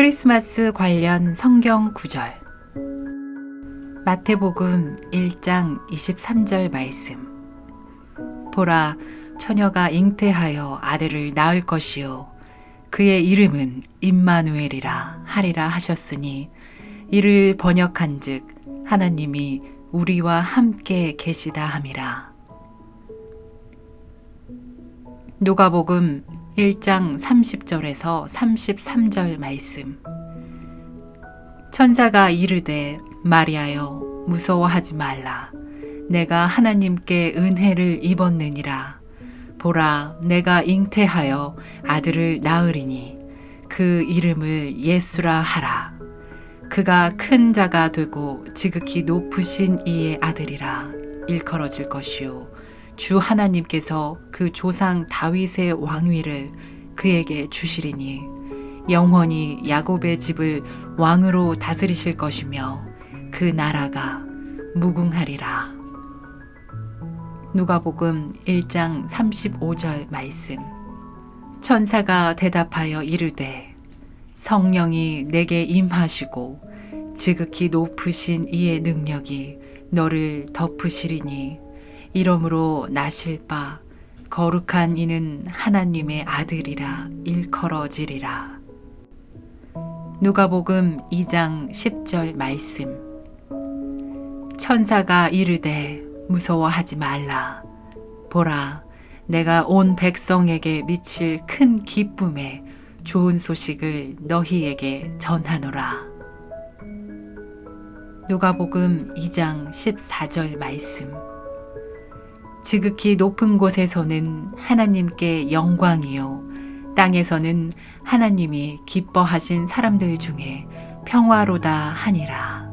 크리스마스 관련 성경 구절. 마태복음 1장 23절 말씀. 보라 처녀가 잉태하여 아들을 낳을 것이요. 그의 이름은 임마누엘이라 하리라 하셨으니 이를 번역한즉 하나님이 우리와 함께 계시다 함이라. 누가복음 1장 30절에서 33절 말씀. 천사가 이르되 마리아여 무서워하지 말라. 내가 하나님께 은혜를 입었느니라. 보라 내가 잉태하여 아들을 낳으리니 그 이름을 예수라 하라. 그가 큰 자가 되고 지극히 높으신 이의 아들이라 일컬어질 것이요 주 하나님께서 그 조상 다윗의 왕위를 그에게 주시리니 영원히 야곱의 집을 왕으로 다스리실 것이며 그 나라가 무궁하리라. 누가복음 1장 35절 말씀. 천사가 대답하여 이르되 성령이 내게 임하시고 지극히 높으신 이의 능력이 너를 덮으시리니 이러므로 나실 바 거룩한 이는 하나님의 아들이라 일컬어지리라. 누가복음 2장 10절 말씀. 천사가 이르되 무서워하지 말라. 보라, 내가 온 백성에게 미칠 큰 기쁨에 좋은 소식을 너희에게 전하노라. 누가복음 2장 14절 말씀. 지극히 높은 곳에서는 하나님께 영광이요. 땅에서는 하나님이 기뻐하신 사람들 중에 평화로다 하니라.